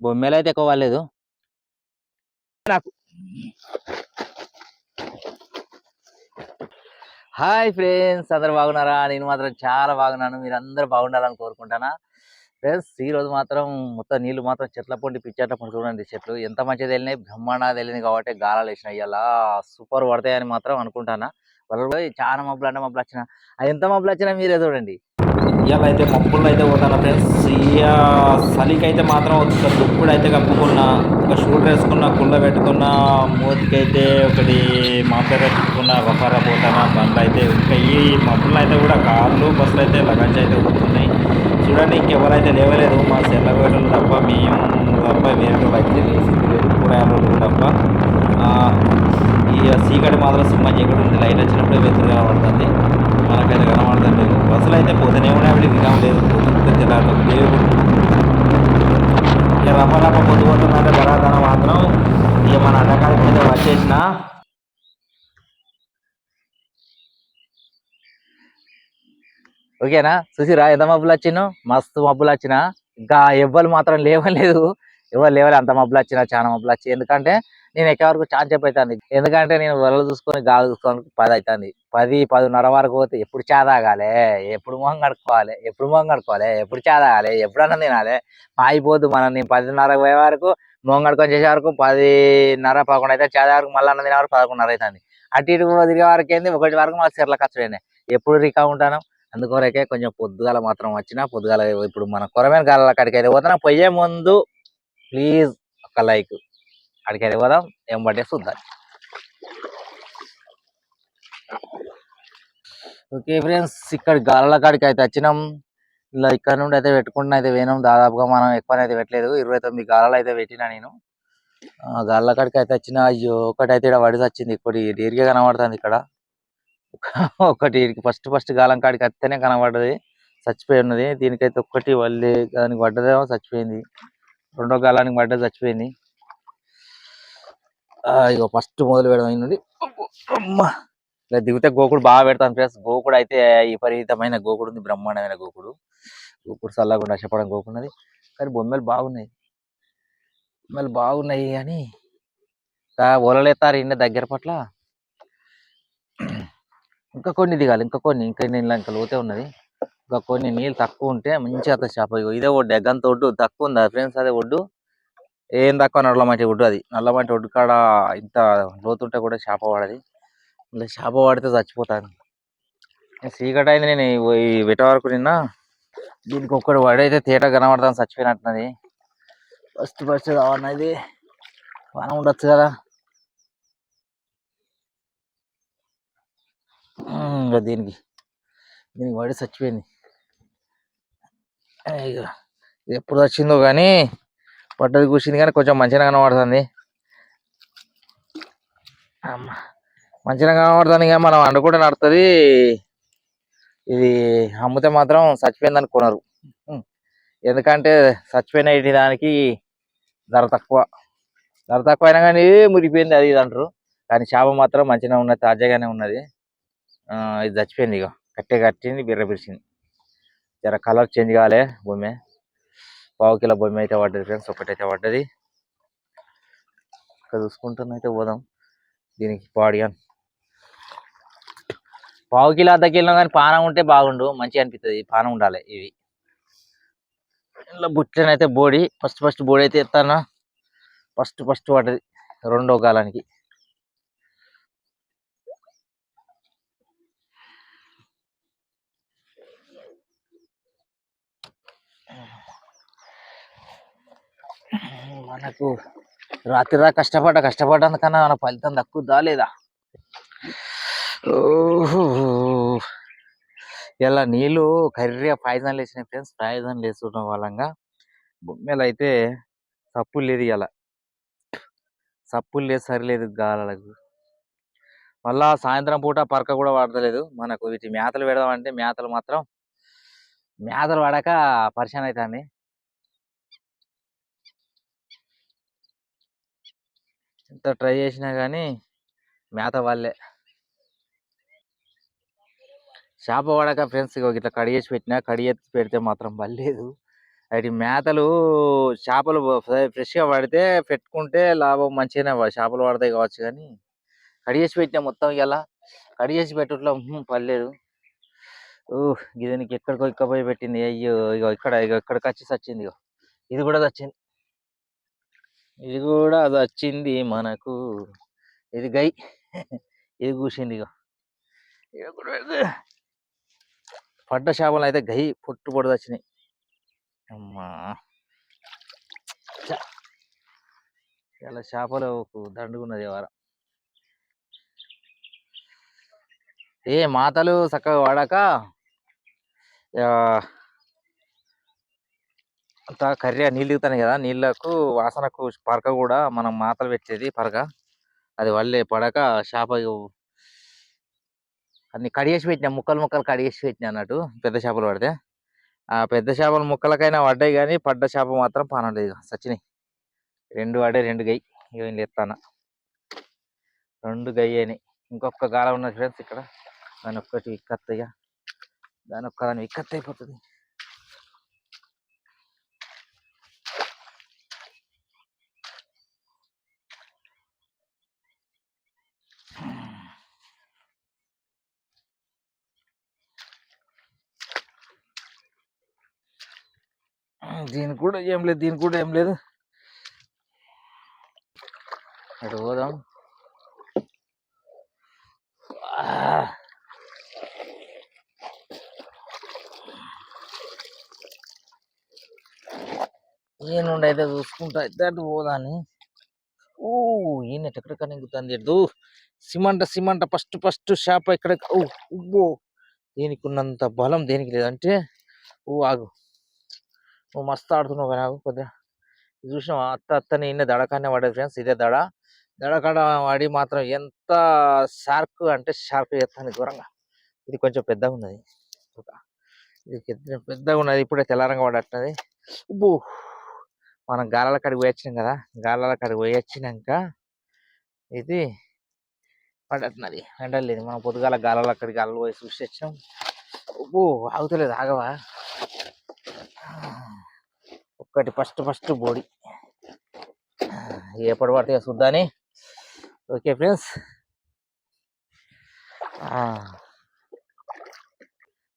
బొమ్మలు అయితే ఎక్కువ వాళ్ళలేదు నాకు. హాయ్ ఫ్రెండ్స్ అందరు బాగున్నారా? నేను మాత్రం చాలా బాగున్నాను. మీరు అందరు బాగుండాలని కోరుకుంటానా? ఫ్రెండ్స్ ఈ రోజు మాత్రం మొత్తం నీళ్ళు మాత్రం చెట్ల పొండి పిచ్చట్ల పొండి చూడండి చెట్లు. ఎంత మంచిగా వెళ్ళినాయి బ్రహ్మాండంగా వెళ్ళినాయి కాబట్టి గాలాలు వేసినాయి. ఇలా సూపర్ పడతాయని మాత్రం అనుకుంటానా. వాళ్ళు పోయి చాలా మబ్బులు అంటే మబ్బులు వచ్చిన. అది ఎంత మబ్బులు వచ్చినా మీరే చూడండి. ఇవాళ అయితే మప్పుల్లో అయితే పోతాను ఫ్రెండ్స్ ఇక చలికి అయితే మాత్రం ఒక దుప్పుడు అయితే కప్పుకున్నా ఒక షూట్ వేసుకున్న కుళ్ళ పెట్టుకున్న మూతికైతే ఒకటి మాంపేర పెట్టుకున్న వఫార పోతానా బండ్లు అయితే ఇంకా ఈ మప్పుల్లో అయితే కూడా కార్లు బస్సులు అయితే లగంజ్ అయితే ఉంటున్నాయి చూడండి ఇంకెవరైతే లేవలేదు మా సెల్లగోడలు తప్ప మేము తప్ప వేరే అయితే లేచింది లేదు కూరగాయలు తప్ప ఈ సీకటి మాత్రం సుమ్మ చీకటి ఉంది. లైట్ వచ్చినప్పుడే వెతురు కనబడుతుంది. మనకైతే కనబడుతుంది బస్సులు అయితే పోతూనే ఉన్నాయి అవి విధానం లేదు. పొద్దున్న తెల్లారు దేవుడు ఇక రప్ప రప్ప పొద్దు మాత్రం ఇక మన అడ్డకాలకి మీద వచ్చేసిన ఓకేనా? చూసిరా ఎంత మబ్బులు వచ్చినో మస్తు మబ్బులు వచ్చినా ఇంకా ఎవ్వరు మాత్రం లేవలేదు. ఎవరు లేవలే అంత మబ్బులు వచ్చినా చాలా మబ్బులు వచ్చి ఎందుకంటే నేను ఎక్కే వరకు చాలా చెప్పు అవుతుంది ఎందుకంటే నేను వెళ్ళ చూసుకొని గాలి చూసుకొని పది అవుతుంది పది పదిన్నర వరకు పోతే ఎప్పుడు చా ఎప్పుడు మొహం కడుక్కోవాలి? ఎప్పుడు మొహం కడుక్కోవాలి? ఎప్పుడు చా తాగాలి? ఎప్పుడు అన్నం తినాలి? అయిపోద్దు మనం నేను పదిన్నర పోయే వరకు మొహం కడుకొని చేసే వరకు పదిన్నర పదకొండు అయితే చా వరకు మళ్ళీ అన్నం తినే వరకు పదకొండున్నర అవుతుంది అటు ఇటు తిరిగే వరకు ఏంది? ఒకటి వరకు మళ్ళీ చీరల ఖర్చు ఎప్పుడు రికా ఉంటాను అందుకొరకే కొంచెం పొద్దుగాల మాత్రం వచ్చిన పొద్దుగాల ఇప్పుడు మన కొరమైన గాల అక్కడికి అయితే పోతున్నా. పోయే ముందు ప్లీజ్ ఒక లైక్ అక్కడికి అయితే పోదాం ఏం పట్టే చూద్దాం. ఓకే ఫ్రెండ్స్ ఇక్కడ గాలల కాడికి అయితే వచ్చినాం. ఇలా ఇక్కడ నుండి అయితే పెట్టుకుంటున్నా అయితే పోయినాం. దాదాపుగా మనం ఎక్కువ అయితే పెట్టలేదు. ఇరవై తొమ్మిది గాలాలు అయితే పెట్టినా నేను. గాలల కాడికి అయితే వచ్చిన అయ్యో ఒకటి అయితే ఇక్కడ వడిసి వచ్చింది ఇప్పుడు డేరిగా కనబడుతుంది ఇక్కడ. ఒకటి ఫస్ట్ ఫస్ట్ గాలం కాడికి వస్తేనే కనబడ్డది. చచ్చిపోయి ఉన్నది. దీనికైతే ఒక్కటి వల్లి దానికి పడ్డదేమో చచ్చిపోయింది. రెండో గాలానికి పడ్డది చచ్చిపోయింది. ఇగో ఫస్ట్ మొదలు పెడదాం నుండి. ఇలా దిగితే గోకుడు బాగా పెడతాను ఫ్రెండ్స్. గోకుడు అయితే విపరీతమైన గోకుడు ఉంది బ్రహ్మాండమైన గోకుడు. గోకుడు చల్లకుండా చెప్పడం గోకున్నది. కానీ బొమ్మలు బాగున్నాయి. బొమ్మలు బాగున్నాయి అని ఒలలేస్తారు ఇన్న దగ్గర పట్ల. ఇంకా కొన్ని దిగాలి ఇంకా కొన్ని. ఇంకా నీళ్ళ ఇంకా లోతే ఉన్నది. ఇంకా కొన్ని నీళ్ళు తక్కువ ఉంటే మంచిగా అత్త చేప. ఇదే ఒడ్డు ఎగ్గంత ఒడ్డు తక్కువ ఉందా ఫ్రెండ్స్? అదే ఒడ్డు. ఏం తక్కువ నల్ల మట్టి ఒడ్డు అది. నల్ల మట్టి ఒడ్డు కాడ ఇంత లోతుంటే కూడా చేప పడది. మళ్ళీ చేప పడితే చచ్చిపోతాను. చీకటి అయింది నేను ఈ- వెట వరకు నిన్న దీనికి ఒక్కడు పడైతే తేట కనబడతాను చచ్చిపోయినట్టున్నది. ఫస్ట్ ఫస్ట్ రావన్నది వాన ఉండొచ్చు కదా. ఇంకా దీనికి దీనికి పడి చచ్చిపోయింది. ఎప్పుడు వచ్చిందో కానీ పడ్డది కూర్చుంది కానీ కొంచెం మంచిగా కనబడుతుంది. అమ్మ. మంచిగా కనబడుతుంది ఇక మనం అండుకుంటే నడుతుంది ఇది అమ్మితే మాత్రం చచ్చిపోయింది అనుకున్నారు ఎందుకంటే చచ్చిపోయిన దానికి ధర తక్కువ. ధర తక్కువ అయినా కానీ మురిగిపోయింది అది ఇది అంటారు. కానీ చేప మాత్రం మంచిగా ఉన్నది తాజాగానే ఉన్నది. ఇది చచ్చిపోయింది ఇక. కట్టే కట్టింది బిర్ర పిలిచింది జర కలర్ చేంజ్ కాలే భూమి. పావు కిలో బొమ్మ అయితే పడ్డది ఫ్రెండ్స్ ఒకటైతే పడ్డది. ఇక్కడ చూసుకుంటున్నైతే పోదాం. దీనికి పాడియాన్ పావు కిలో అర్ధ కిలో కానీ పానం ఉంటే బాగుండు. మంచిగా అనిపిస్తుంది పానం ఉండాలి ఇవి. ఇలా బుట్టనైతే బోడి. ఫస్ట్ ఫస్ట్ బోడి అయితే ఎత్తానా ఫస్ట్ ఫస్ట్ పడ్డది. రెండో కాలానికి. మనకు రాత్రిరా కష్టపడ్డ కష్టపడ్డందుకన్నా మన ఫలితం తక్కువ లేదా? ఓహో. ఇలా నీళ్ళు కర్రీగా పాయిజన్ లేచినాయి ఫ్రెండ్స్. పాయిజన్ లేచుకోవడం వల్లంగా బొమ్మలు అయితే సప్పులు లేదు ఇలా సప్పులు లేదు సరిలేదు గాలకు మళ్ళా సాయంత్రం పూట పరక కూడా పడతలేదు మనకు వీటి మేతలు పెడదామంటే మేతలు మాత్రం మేతలు పడక పరిశాన్ అవుతుంది ఎంత ట్రై చేసినా కానీ మేత వాళ్ళే. చేప పడక ఫ్రెండ్స్ ఇట్లా కడిగేసి పెట్టినా కడిగేసి పెడితే మాత్రం పర్లేదు. వాటి మేతలు చేపలు ఫ్రెష్గా పడితే పెట్టుకుంటే లాభం మంచిగానే చేపలు పడతాయి కావచ్చు కానీ కడిగేసి పెట్టినా మొత్తం ఇలా కడిగేసి పెట్టట్లో పర్లేదు. ఊహ్ దీనికి ఎక్కడికో ఇక్కపోయి పెట్టింది. అయ్యో ఇగో ఇక్కడ ఇగో ఇక్కడికి వచ్చి సచ్చింది ఇగో. ఇది కూడా సచ్చింది. ఇది కూడా అది వచ్చింది మనకు. ఇది గై ఇది కూసింది ఇగో. కూడా పడ్డ చేపలు అయితే గై పొట్టు పొడి వచ్చినాయి. అమ్మా! ఇలా చేపలు దండుకున్నది వారం. ఏ మాతలు చక్కగా వాడాక అంతా కర్రీ నీళ్ళు దిగుతాయి కదా? నీళ్ళకు వాసనకు పరక కూడా మనం మాతలు పెట్టేది పరక. అది వల్లే పడక చేప అన్ని కడిగేసి పెట్టినా ముక్కలు ముక్కలు కడిగేసి పెట్టినా అన్నట్టు పెద్ద చేపలు పడితే. ఆ పెద్ద చేపలు ముక్కలకైనా పడ్డాయి కానీ పడ్డ చేప మాత్రం పానలేదు సచ్చినాయి రెండు పడే రెండు గై ఏం లేస్తాన రెండు గై అయినాయి. ఇంకొక గాలం ఉన్నది ఫ్రెండ్స్ ఇక్కడ. దాని ఒక్కటి ఇక్కత్తయ్య దాని ఒక్క దాని అయిపోతుంది దీనికి కూడా ఏం లేదు దీనికి కూడా ఏం లేదు. అటు పోదాం. ఆ. ఈయనుండి అయితే చూసుకుంటా అయితే అటు పోదాని. ఓ ఈయన ఎక్కడ నింగుతుంది ఎడు cement cement first first shop ఇక్కడ ఓ ఉబ్బో దీనికి ఉన్నంత బలం దేనికి లేదంటే ఓ ఆగు. నువ్వు మస్తు ఆడుతున్నావు నాకు కొద్దిగా. చూసినావా? అత్త అత్త నిన్న దడకానే పడేది ఫ్రెండ్స్ ఇదే దడ. దడకాడ వాడి మాత్రం ఎంత షార్క్ అంటే షార్క్ చేస్తాను ఘోరంగా. ఇది కొంచెం పెద్దగా ఉన్నది. ఇది పెద్దగా ఉన్నది ఇప్పుడే తెల్లారంగా పడేస్తున్నది ఉబ్బు మనం గాలాల కాడికి పోయొచ్చినాం కదా గాలాల కాడికి పోయొచ్చినాక ఇది పడట్టున్నది ఎండలేదు మనం పొద్దుగాల గాలాల కాడికి గాలలో పోయి చూసి వచ్చినాం ఉబ్బు ఆగుతలేదు ఆగవా? ఒక్కటి ఫస్ట్ ఫస్ట్ బోడి. ఎప్పుడు పడితే చూద్దాని ఓకే ఫ్రెండ్స్.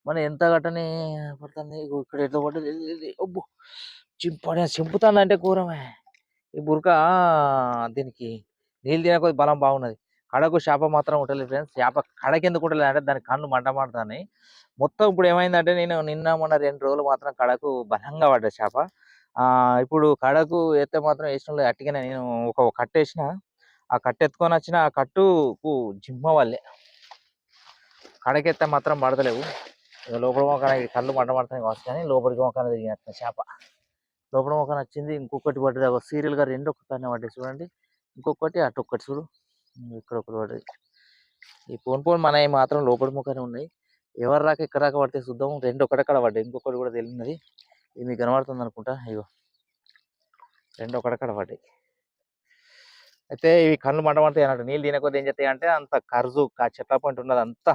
మన ఎంత గట్టని పడుతుంది? ఇక్కడ ఎట్లా పడుతుంది? ఇది- ఇది, అబ్బో! చింపడే చింపుతుందంటే ఈ బురక దీనికి నీళ్ళు తినకపోతే బలం బాగున్నది. కడకు చేప మాత్రం ఉండలేదు ఫ్రెండ్స్. చేప కడకి ఎందుకు ఉండలేదు అంటే దాని కళ్ళు మంట మండుతున్నాయి మొత్తం ఇప్పుడు ఏమైందంటే నేను నిన్న మొన్న రెండు రోజులు మాత్రం కడకు బలంగా పడ్డది చేప. ఇప్పుడు కడకు ఎత్తే మాత్రం వేసిన లేదు. అట్టిగానే నేను ఒక కట్ట వేసిన. ఆ కట్ట ఎత్తుకొని వచ్చిన ఆ కట్టుకు జిమ్మ వాళ్ళే కడకెత్తే మాత్రం పడతలేవు. లోపల మొక్కన కళ్ళు మంట పడుతున్నాయి కావచ్చు కానీ లోపలికి మొక్కన తిరిగినట్టు చేప. లోపల మొక్కన వచ్చింది ఇంకొకటి పడ్డది. ఒక సీరియల్గా రెండు ఒక్కటానే పడ్డాయి చూడండి. ఇంకొకటి అటు ఒక్కటి చూడు. ఇక్కడ ఒకటి పడ్డది. ఈ పోన్ పోన్ మనవి మాత్రం లోపలి మొక్కనే ఉన్నాయి. ఎవరు రాక ఇక్కడ రాక పడితే చూద్దాం రెండు ఒకటక్కడ పడ్డాయి. ఇంకొకటి కూడా తెలియనిది. ఇది మీకు కనబడుతుంది అనుకుంటా ఇగో. రెండు ఒకటక్కడ పడ్డాయి. అయితే ఇవి కళ్ళు మంట అన్నట్టు. నీళ్ళు తినకపోతే ఏం చేస్తాయి అంటే అంత కరుజు ఆ చెట్ల పంట ఉన్నది అంతా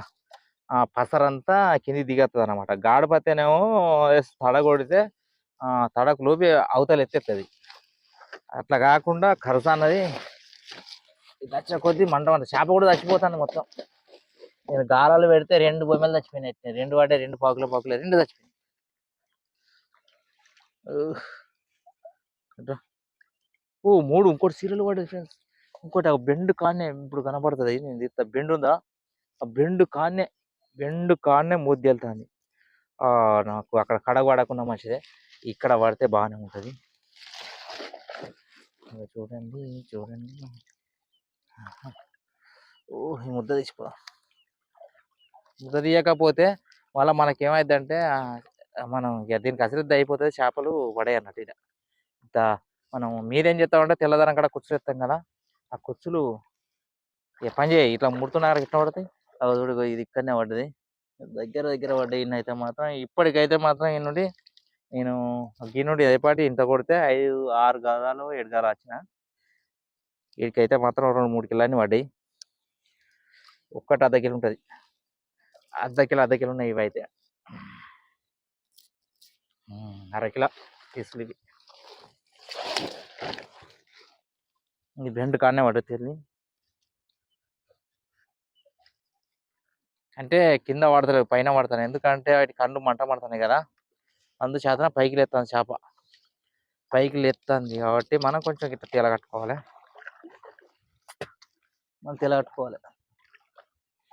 పసరంతా కింది దిగత్తది అనమాట గాడిపతేనేమో తడ కొడితే తడకు లోపి అవతల ఎత్తేస్తుంది అట్లా కాకుండా కరుస అన్నది ఇది వచ్చిన కొద్దీ మంట చేప కూడా చచ్చిపోతాను మొత్తం. నేను గాలాలు పెడితే రెండు బొమ్మలు చచ్చిపోయినాయి. రెండు వాడే రెండు పాకులు పాకులు రెండు చచ్చిపోయినాయి. ఓ మూడు ఇంకోటి సీరియల్ కూడా ఫ్రెండ్స్. ఇంకోటి ఆ బెండ్ కానే ఇప్పుడు కనపడుతుంది నేను ఇంత బెండ్ ఉందా? ఆ బెండ్ కానే బెండ్ కానే మూద్ది వెళ్తాంది నాకు అక్కడ కడగ పడకుండా మంచిదే. ఇక్కడ పడితే బాగానే ఉంటుంది. చూడండి చూడండి. ఓ ఈ ముద్ద తీసిపోదాం ముద్ద తీయకపోతే మళ్ళీ మనకేమైందంటే మనం ఇక దీనికి అశ్రద్ధ అయిపోతుంది చేపలు పడే అన్నట్టు ఇక ఇంత మనం మీరేం చేస్తామంటే తెల్లదనం కాడ కుచ్చులు కదా ఆ కుచ్చులు ఇక పని చేయి ఇట్లా ముడుతున్నారు ఇట్లా పడతాయి? అవి చూడు ఇది ఇక్కడనే పడ్డది. దగ్గర దగ్గర పడ్డాయి ఇన్ని అయితే మాత్రం ఇప్పటికైతే మాత్రం ఈ నుండి నేను ఈ నుండి అయిపాటి ఇంత కొడితే ఐదు ఆరు గదాలు ఏడు గదాలు వచ్చిన. వీడికైతే మాత్రం రెండు మూడు కిలోని పడ్డాయి. ఒక్కటి అర్ధ కిలో ఉంటుంది. అర్ధ కిలో అర్ధ కిలో ఉన్నాయి ఇవి అరకిలో ఉమ్, పీసులు ఇవి ఇది బెండ్ కానే పడుతుంది అంటే కింద పడతలేదు పైన పడతాను ఎందుకంటే వాటి కళ్ళు మంట పడుతున్నాయి కదా అందుచేతన పైకి లేస్తాను చేప. పైకి లేస్తుంది కాబట్టి మనం కొంచెం ఇట్లా తెల కట్టుకోవాలి. మనం తెల కట్టుకోవాలి.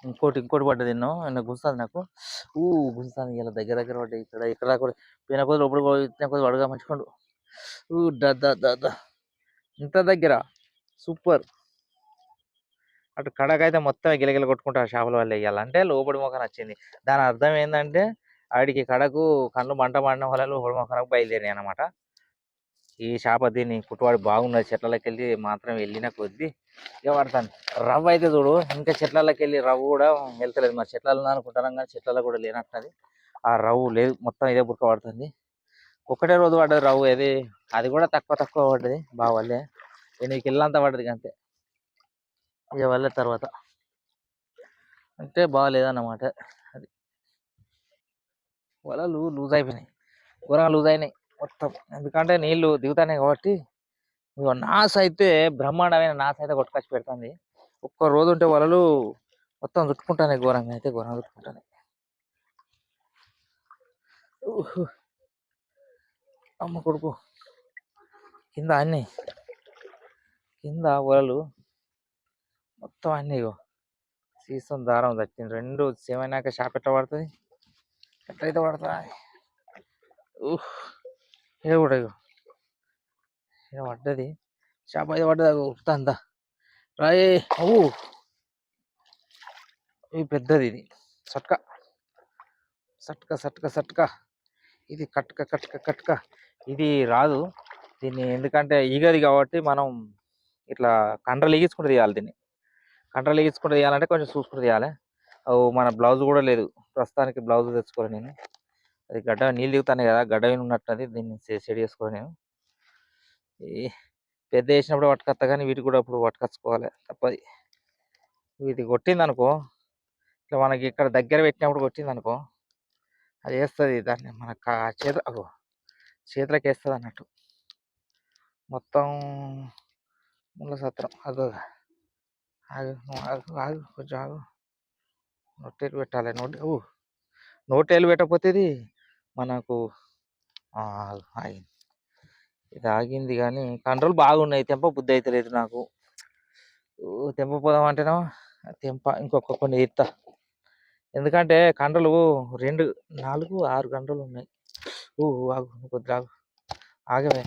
ఇంకోటి ఇంకోటి పడ్డది ఎన్నో నాకు గుంస్తుంది నాకు? ఊ గుంస్తుంది ఇలా దగ్గర దగ్గర పడ్డాయి ఇక్కడ ఇక్కడ కూడా పోయిన కొద్ది లోపల ఇచ్చిన కొద్ది అడగా మంచుకోండు. ఊ దా దా ఇంత దగ్గర? సూపర్. అటు కడకైతే మొత్తం గిలగిల కొట్టుకుంటా షాపుల చేపల వల్ల వేయాలి అంటే లోపడి మొఖం వచ్చింది దాని అర్థం ఏంటంటే ఆడికి కడకు కళ్ళు మంట పడిన వల్ల లోపడి మొఖనకు బయలుదేరినాయి అనమాట ఈ చేప దీన్ని కుట్టువాడు బాగున్నది చెట్లలోకి వెళ్ళి మాత్రం వెళ్ళిన కొద్దీ ఇక పడతాను రవ్వ అయితే చూడు ఇంకా చెట్లలోకి వెళ్ళి రవ్వ కూడా వెళ్తలేదు. మరి చెట్లలో అనుకుంటాను కానీ చెట్లలో కూడా లేనట్టున్నది ఆ రవ్వు లేదు మొత్తం ఇదే బుక్క పడుతుంది. ఒకటే రోజు పడ్డది రవ్వు అది అది కూడా తక్కువ తక్కువ పడ్డది బావల్లే వల్లే. ఎనిమిది కిల్లంతా పడ్డది అంతే. ఇక వల్ల తర్వాత. అంటే బాగాలేదన్నమాట అది. వలలు లూజ్ అయిపోయినాయి. ఘోరంగా లూజ్ అయినాయి. మొత్తం. ఎందుకంటే నీళ్ళు దిగుతాయి కాబట్టి ఇగో నాస్ అయితే బ్రహ్మాండమైన నాస్ అయితే కొట్టుకొచ్చి పెడుతుంది. ఒక్క రోజు ఉంటే వలలు మొత్తం చుట్టుకుంటానే ఘోరంగా అయితే ఘోరంగా చుట్టుకుంటానే ఊహు. అమ్మ కొడుకు. కింద అన్ని. కింద వలలు. మొత్తం అన్ని ఇగో. సీసం దారం తట్టింది. రెండు సేమైనాక షాప్ ఎట్లా పడుతుంది. ఎట్లయితే పడుతుంది. ఊహ్ ఇది కూడా ఇగో. ఇది పడ్డది. చేప అయితే పడ్డది అగో అంతా. రాయే అవు ఇది పెద్దది ఇది. సట్క. సట్క సట్క సట్క. ఇది కట్క కట్క కట్క. ఇది రాదు. దీన్ని ఎందుకంటే ఈగది కాబట్టి మనం ఇట్లా కండ్రలు ఎగించుకుంటూ తీయాలి దీన్ని. కండ్రలు ఎగించుకుంటూ తీయాలంటే కొంచెం చూసుకుంటూ తీయాలి. అవు మన బ్లౌజ్ కూడా లేదు. ప్రస్తుతానికి బ్లౌజ్ తెచ్చుకోవాలి నేను. అది గడ్డ నీళ్ళు దిగుతాను కదా గడ్డ మీద ఉన్నట్టున్నది దీన్ని సెడ్ చేసుకోవాలి నేను. ఈ పెద్ద వేసినప్పుడు పట్టుకొస్తా కానీ వీటికి కూడా అప్పుడు పట్టుకొచ్చుకోవాలి తప్పది. ఇది కొట్టింది అనుకో ఇట్లా మనకి ఇక్కడ దగ్గర పెట్టినప్పుడు కొట్టింది అనుకో అది వేస్తుంది దాన్ని మన కా- చేత అగో చేతులకు వేస్తుంది అన్నట్టు. మొత్తం ముళ్ళ సత్రం అదో ఆగు ఆగు ఆగు కొంచెం ఆగు. నోటేలు పెట్టాలి నోటి నోటేలు పెట్టకపోతే ఇది మనకు ఆగింది ఇది ఆగింది కానీ కంట్రోల్ బాగున్నాయి. తెంప బుద్ధి అయితే లేదు నాకు. తెంప పోదాం అంటేనో తెంప ఇంకొక కొన్ని ఎత్తా ఎందుకంటే కండలు రెండు నాలుగు ఆరు గంటలు ఉన్నాయి. ఊ ఆగు కొద్ది ఆగు. ఆగవే.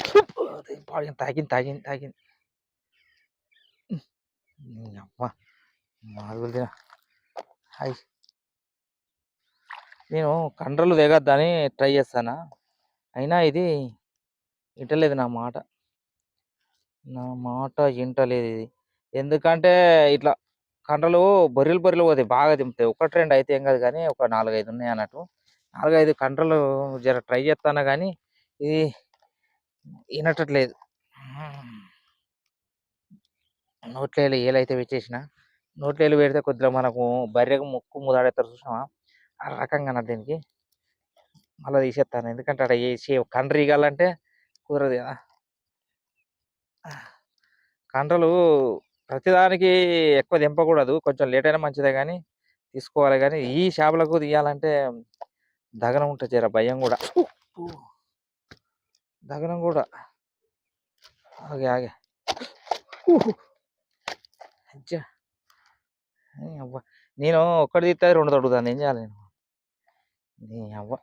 పాడిన తాగింది తాగింది తాగింది. అమ్మ మారుగులు తిన. హాయ్ నేను కండ్రలు దిగద్దని ట్రై చేస్తానా? అయినా ఇది వింటలేదు నా మాట. నా మాట వింటలేదు ఇది. ఎందుకంటే ఇట్లా కండ్రలు బొర్రెలు బొర్రెలు పోతాయి బాగా దింపుతాయి. ఒకటి రెండు అయితే ఏం కాదు కానీ ఒక నాలుగైదు ఉన్నాయి అన్నట్టు. నాలుగైదు కండ్రలు జర ట్రై చేస్తానా కానీ ఇది వినట్లేదు నోట్లో ఏలైతే పెట్టేసిన నోట్లేలు పెడితే కొద్దిగా మనకు బర్రెకు ముక్కు ముదాడేస్తారు చూసినావా? ఆ రకంగా నా దీనికి. మళ్ళీ తీసేస్తాను ఎందుకంటే అక్కడ వేసి కండ్రి ఇవ్వాలంటే కుదరదు కదా. కండ్రలు ప్రతిదానికి ఎక్కువ దింపకూడదు. కొంచెం లేట్ అయినా మంచిదే కానీ తీసుకోవాలి కానీ ఈ చేపలకు తీయాలంటే దగనం ఉంటుంది జర భయం కూడా. దగనం కూడా. ఆగే ఆగే. అవ్వ నేను ఒక్కటి తీస్తే రెండు తడుగుతాను ఏం చేయాలి నేను? అవ్వ.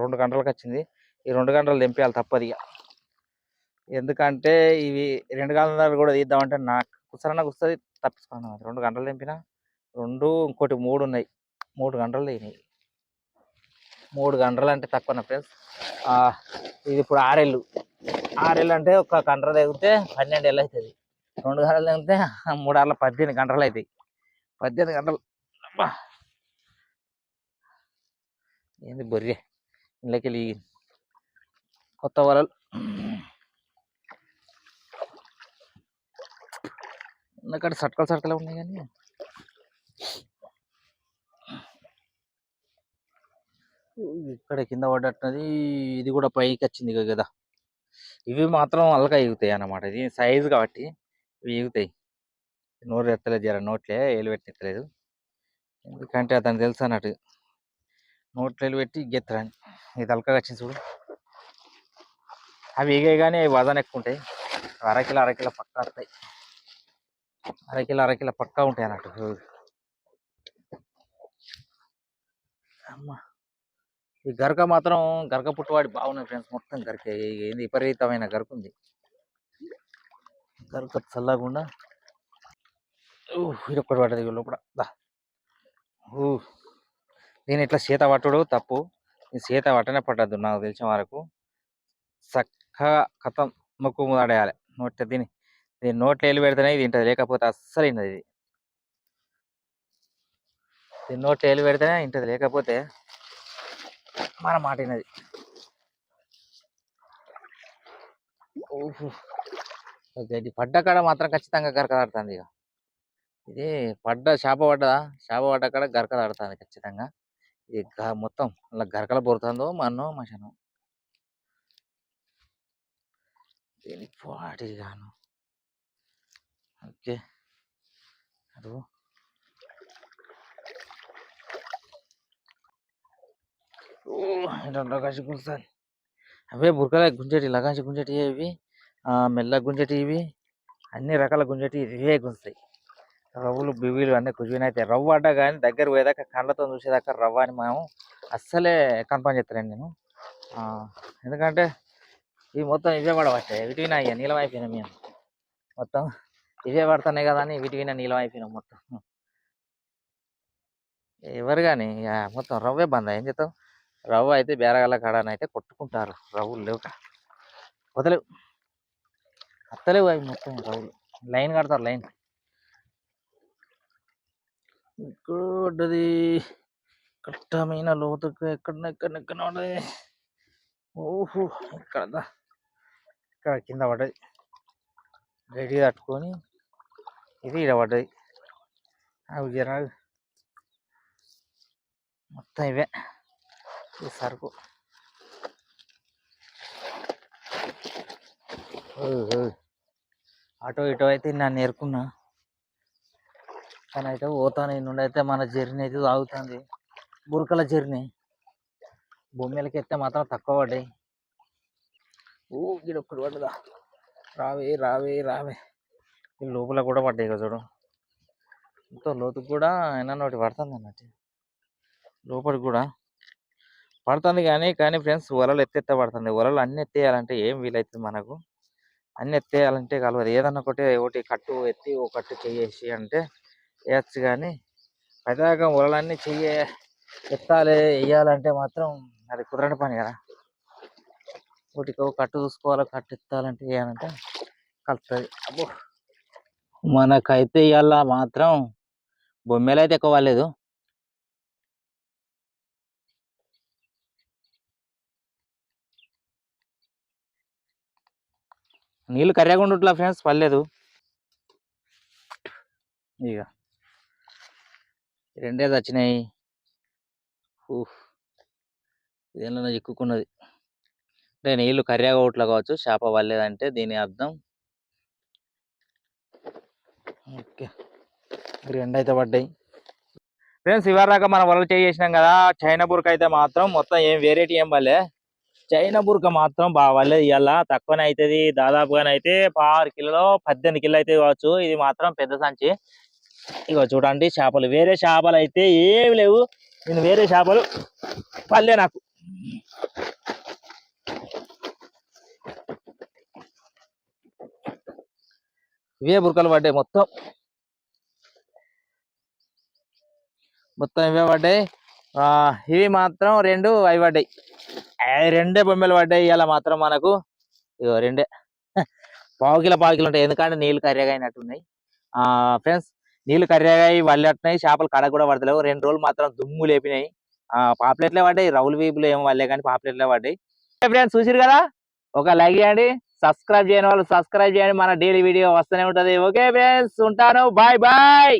రెండు గంటలకు వచ్చింది ఈ రెండు గంటలు దింపేయాలి తప్పదు ఇక. ఎందుకంటే ఇవి రెండు గంటల కూడా తీద్దామంటే నాకు కుసరన్నా కుస్తుంది తప్పించుకున్నాను రెండు గంటలు దింపిన రెండు ఇంకోటి మూడు ఉన్నాయి. మూడు గంటలు దిగినాయి మూడు గంటలు అంటే తక్కువ ఫ్రెండ్స్. ఇది ఇప్పుడు ఆరేళ్ళు. ఆరేళ్ళు అంటే ఒక గంట తగ్గితే పన్నెండు ఏళ్ళు అవుతుంది రెండు గంటలు తగ్గితే మూడు ఆళ్ళ పద్దెనిమిది గంటలు అవుతాయి పద్దెనిమిది గంటలు. అబ్బా. ఏంది బొర్రె? ఇళ్ళకి వెళ్ళి కొత్త వలలు. ఉన్నకాడ సట్కలు సట్కలే ఉన్నాయి కానీ. ఇక్కడ కింద పడ్డట్టున్నది ఇది కూడా పైకి వచ్చింది కదా ఇవి మాత్రం అలక ఎగుతాయి అన్నమాట. ఇది సైజు కాబట్టి ఇవి ఎగుతాయి. నోరు ఎత్తలేదు జర నోట్లే ఏలు పెట్టలేదు ఎందుకంటే అతను తెలుసు అన్నట్టు. నోట్లో పెట్టి గెత్తరని ఇది తలకగా వచ్చింది చూడు. అవి ఎగాయి కానీ అవి వజన్ ఎక్కువ ఉంటాయి అరకిలో అరకిలో పక్కా వస్తాయి. అరకిలో అరకిలో పక్కా ఉంటాయి అన్నట్టు. అమ్మా. ఈ గరక మాత్రం గరక పుట్టువాడి బాగున్నాయి ఫ్రెండ్స్. మొత్తం గరక. ఏంది విపరీతమైన గరక ఉంది. గరక చల్లకుండా ఇది ఒక్కటి పడ్డది లోపల. దా. ఊ. నేను ఇట్లా సీత పట్టుడు తప్పు. నేను సీత పట్టనే పట్టద్దు నాకు తెలిసిన వరకు. చక్కగా కథం ముక్కు ముదాడేయాలి నోట్ దీని దీని నోట్లో వెళ్ళి పెడితేనే ఇది తింటది లేకపోతే అస్సలు తినదు ఇది. దీని నోట్లో వెళ్ళి పెడితేనే తింటుంది లేకపోతే మన మాట వినది. గడ్డి ఇది పడ్డ కాడ మాత్రం ఖచ్చితంగా గరకలాడుతుంది ఇక. ఇది పడ్డ చేప పడ్డదా? చేప పడ్డ కాడ గరకలాడుతుంది ఖచ్చితంగా. ఈ గ- మొత్తం అలా గరకల బొరుతుందో మన్నో మషను. దీనికి పాటి గాను. ఓకే. అదో. ఓ లగాసి గుంజాలి అవే బురకలే గుంజటి లగాసి గుంజటి ఇవి మెల్ల గుంజటి ఇవి అన్ని రకాల గుంజటి ఇవే గుంజతాయి. రవ్వులు బివ్వులు అన్నీ కుజిన అయితే రవ్వ అడ్డ కానీ దగ్గర పోయేదాకా కళ్ళతో చూసేదాకా రవ్వ అని మనం అస్సలే కన్ఫర్మ్ చేస్తాను నేను. ఎందుకంటే ఇవి మొత్తం ఇవే పడవచ్చాయి వీటివినా అయ్యా నీలం అయిపోయినాం మేము. మొత్తం ఇవే పడుతున్నాయి కదా అని వీటివినా నీలం అయిపోయినాం మొత్తం. ఎవరు కానీ ఇక మొత్తం రవ్వే బంద్. ఏం చేస్తాం రవ్వ అయితే బేరగాల అయితే కొట్టుకుంటారు రవ్వులు లేవు వదలేవు అత్తలేవు అవి మొత్తం రవ్వులు. లైన్ కడతారు లైన్. ఇంకోటది కట్టమైన లోతుకు ఎక్కడ ఎక్కడ ఎక్కడ పడ్డది ఓహో ఇక్కడ ఇక్కడ కింద పడ్డది రెడీ తట్టుకొని ఇది ఇక్కడ పడ్డది అవి జరా మొత్తం ఇవే. ఈ సరుకు. ఆటో అటో ఇటో అయితే నన్ను నేర్కున్నా కానీ అయితే పోతాను నుండి అయితే మన జర్నీ అయితే సాగుతుంది. బురకల జర్నీ. బొమ్మలకి ఎత్తే మాత్రం తక్కువ పడ్డాయి. ఓ గిడ పడ్డదా? రావే రావే రావే. ఈ లోపల కూడా పడ్డాయి కదా చూడు. ఎంతో లోతుకు కూడా ఏమన్నా ఒకటి పడుతుంది అన్నట్టు. లోపలికి కూడా పడుతుంది కానీ కానీ ఫ్రెండ్స్ వలలు ఎత్తెత్త పడుతుంది. వలలు అన్ని ఎత్తేయాలంటే ఏం వీలవుతుంది మనకు? అన్ని ఎత్తేయాలంటే కలవదు. ఏదన్నా ఒకటి ఒకటి కట్టు ఎత్తి ఒక కట్టు అంటే వేయచ్చు కానీ పదాక వలలన్నీ చెయ్యి ఎత్తాలి వేయాలంటే మాత్రం అది కుదరని పని కదా. ఒకటికి కట్టు చూసుకోవాలి కట్టు ఎత్తాలంటే వేయాలంటే కలుస్తుంది అబ్బో! మనకైతే ఇవాళ మాత్రం బొమ్మలు అయితే ఎక్కువ పడలేదు నీళ్ళు కర్రేగుండుట్లా ఫ్రెండ్స్ పర్లేదు ఇక రెండే వచ్చినాయి ఊహ్. ఇదేమన్నా చిక్కుకున్నది. అంటే నీళ్ళు కర్రీగా ఒకట్లా కావచ్చు చేప పడలేదంటే దీని అర్థం? ఓకే. రెండైతే రెండు అయితే పడ్డాయి. ఫ్రెండ్స్ ఇవరాక మనం వలలు చేసినాం కదా చైనా బురక అయితే మాత్రం మొత్తం ఏం వెరైటీ ఏం పడలే. చైనా బురక మాత్రం బాగా పడలే ఇవాళ. తక్కువనే అవుతుంది దాదాపుగానే అయితే ఆరు కిలో పద్దెనిమిది కిలో అయితే కావచ్చు. ఇది మాత్రం పెద్ద సంచి. ఇగో చూడండి చేపలు. వేరే చేపలు అయితే ఏమి లేవు. నేను వేరే చేపలు పల్లె నాకు. ఇవే బురకలు పడ్డాయి మొత్తం. మొత్తం ఇవే పడ్డాయి. ఆ, ఇవి మాత్రం రెండు అవి పడ్డాయి. రెండే బొమ్మలు పడ్డాయి ఇవాళ మాత్రం మనకు. ఇగో రెండే. పావు కిలో పావు కిలో ఉంటాయి. ఎందుకంటే నీళ్ళు కర్రీగా అయినట్టున్నాయి ఆ ఫ్రెండ్స్ నీళ్ళు కర్రెగా వల్లెట్టినాయి చేపలు కడ కూడా పడతలేవు. రెండు రోజులు మాత్రం దుమ్ము లేపినాయి. ఆ పాపులెట్లే పడ్డాయి. రౌలు వీపులు ఏం వల్లే కానీ పాపులెట్లే పడ్డాయి. ఫ్రెండ్స్ చూసిరు కదా? ఒక లైక్ చేయండి సబ్స్క్రైబ్ చేయని వాళ్ళు సబ్స్క్రైబ్ చేయండి. మన డైలీ వీడియో వస్తూనే ఉంటది. ఓకే ఫ్రెండ్స్ ఉంటాను. Bye bye.